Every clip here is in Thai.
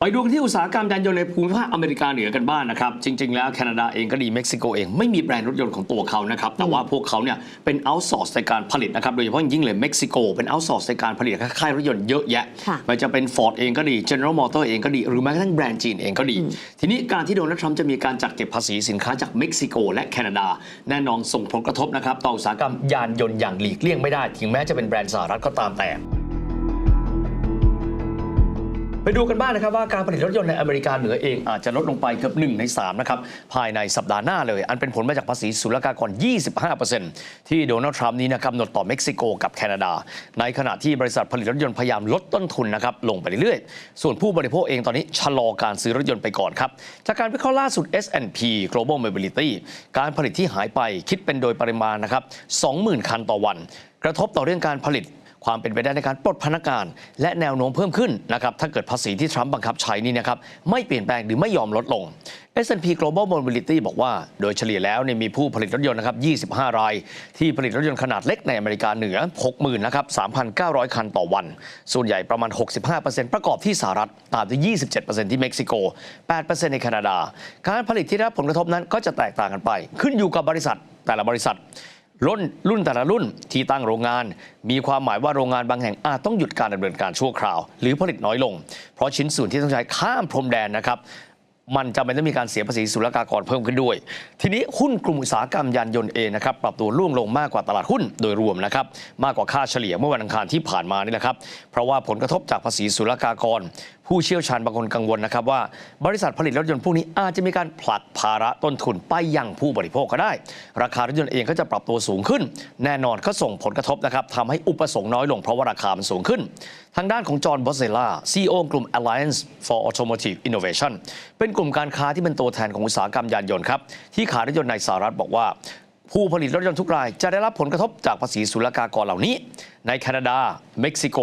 ไปดูกันที่อุตสาหกรรมยานยนต์ในภูมิภาคอเมริกาเหนือกันบ้างนะครับ จริง ๆ แล้วแคนาดาเองก็ดีเม็กซิโกเองไม่มีแบรนด์รถยนต์ของตัวเขานะครับ แต่ว่าพวกเขาเนี่ยเป็นเอาท์ซอร์สในการผลิตนะครับ โดยเฉพาะอย่างยิ่งเลยเม็กซิโกเป็นเอาท์ซอร์สในการผลิตค่ายรถยนต์เยอะแยะค่ะไม่ว่าจะเป็น Ford เองก็ดี General Motor เองก็ดี หรือแม้กระทั่งแบรนด์จีนเองก็ดี ทีนี้การที่โดนัลด์ทรัมป์จะมีการจัดเก็บภาษีสินค้าจากเม็กซิโก และแคนาดาแน่นอนส่งผลกระทบนะครับต่ออุตสาหกรรมยานยนต์อย่างหลีกเลี่ยงไม่ได้ ถึงแม้จะเป็นแบรนด์สหรัฐก็ตามแต่ ไปดูกันบ้างนะครับว่าการผลิตรถยนต์ในอเมริกาเหนือเองอาจจะลดลงไปเกือบ1ใน3นะครับภายในสัปดาห์หน้าเลย อันเป็นผลมาจากภาษีศุลกากร 25%ที่โดนัลด์ทรัมป์นี้นะครับกำหนดต่อเม็กซิโกกับแคนาดา ในขณะที่บริษัทผลิตรถยนต์พยายามลดต้นทุนนะครับลงไปเรื่อยๆ ส่วนผู้บริโภคเองตอนนี้ชะลอการซื้อรถยนต์ไปก่อนครับจากการวิเคราะห์ล่าสุด S&P Global Mobility การผลิตที่หายไปคิดเป็นโดยปริมาณนะครับ20,000 คันต่อวัน กระทบต่อเรื่องการผลิต ความเป็นไปได้ในการปลดพนักงาน และแนวโน้มเพิ่มขึ้นนะครับถ้าเกิดภาษีที่ทรัมป์บังคับใช้นี่นะครับไม่เปลี่ยนแปลงหรือไม่ยอมลดลง S&P Global Mobility บอกว่า โดยเฉลี่ยแล้วเนี่ยมีผู้ผลิตรถยนต์นะครับ 25 ราย ที่ผลิตรถยนต์ขนาดเล็กในอเมริกาเหนือ 60,000 นะครับ 3,900 คันต่อวัน ส่วนใหญ่ประมาณ 65%ประกอบที่สหรัฐ ตามด้วย 27%ที่เม็กซิโก 8%ในแคนาดา การผลิตที่ได้รับผลกระทบนั้นก็จะแตกต่างกันไป ขึ้นอยู่กับบริษัทแต่ละบริษัท รุ่นรุ่นแต่ละรุ่นที่ตั้งโรงงาน มีความหมายว่าโรงงานบางแห่งอาจต้องหยุดการดำเนินการชั่วคราว หรือผลิตน้อยลง เพราะชิ้นส่วนที่ต้องใช้ข้ามพรมแดนนะครับ มันจำเป็นต้องมีการเสียภาษีศุลกากรเพิ่มขึ้นด้วย ทีนี้หุ้นกลุ่มอุตสาหกรรมยานยนต์เองนะครับปรับตัวร่วงลงมากกว่าตลาดหุ้นโดยรวมนะครับมากกว่าค่าเฉลี่ยเมื่อวันอังคารที่ผ่านมานี่แหละครับเพราะว่าผลกระทบจากภาษีศุลกากร ผู้เชี่ยวชาญบางคนกังวลนะครับว่าบริษัทผลิตรถยนต์พวกนี้อาจจะมีการผลักภาระต้นทุนไปยังผู้บริโภคก็ได้ ราคารถยนต์เองก็จะปรับตัวสูงขึ้น แน่นอนก็ส่งผลกระทบนะครับทำให้อุปสงค์น้อยลงเพราะว่าราคามันสูงขึ้น ทางด้านของจอห์นบอสเซล่าซีโอกลุ่ม Alliance for Automotive Innovation เป็นกลุ่มการค้าที่เป็นตัวแทนของอุตสาหกรรมยานยนต์ครับ ที่ขายรถยนต์ในสหรัฐบอกว่า ผู้ผลิตรถยนต์ทุกรายจะได้รับผลกระทบจากภาษีศุลกากรเหล่านี้ ในแคนาดา เม็กซิโก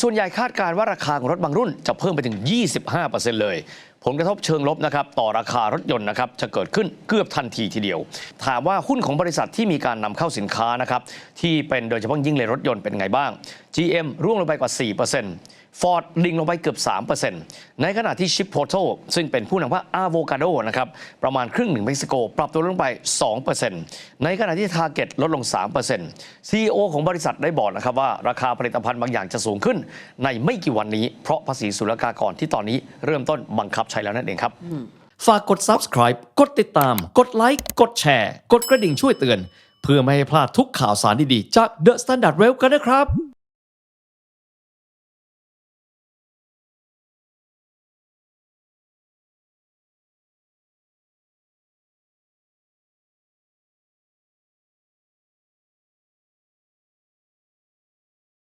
ส่วนใหญ่คาดการณ์ว่าราคาของรถบางรุ่นจะเพิ่มไปถึง 25%เลย ผลกระทบเชิงลบนะครับต่อราคารถยนต์นะครับจะเกิดขึ้นเกือบทันทีทีเดียว ถามว่าหุ้นของบริษัทที่มีการนำเข้าสินค้านะครับที่เป็นโดยเฉพาะยิ่งเลยรถยนต์เป็นไงบ้าง GM ร่วงลงไปกว่า 4% Ford ดิ่งลงไปเกือบ 3%ในขณะที่ Chip Portal ซึ่งเป็นผู้นำว่า Avocado นะครับประมาณครึ่งหนึ่งเม็กซิโก ปรับตัวลงไป 2%ในขณะที่ Target ลดลง 3% CEO ของบริษัทได้บอกนะครับว่า ราคาผลิตภัณฑ์บางอย่างจะสูงขึ้น ในไม่กี่วันนี้ เพราะภาษีศุลกากรที่ตอนนี้เริ่มต้นบังคับใช้แล้วนั่นเองครับฝากกด subscribe กดติดตาม กดไลค์กดแชร์ กดกระดิ่งช่วยเตือน เพื่อไม่ให้พลาดทุกข่าวสารดีๆจาก The Standard Well กันนะครับ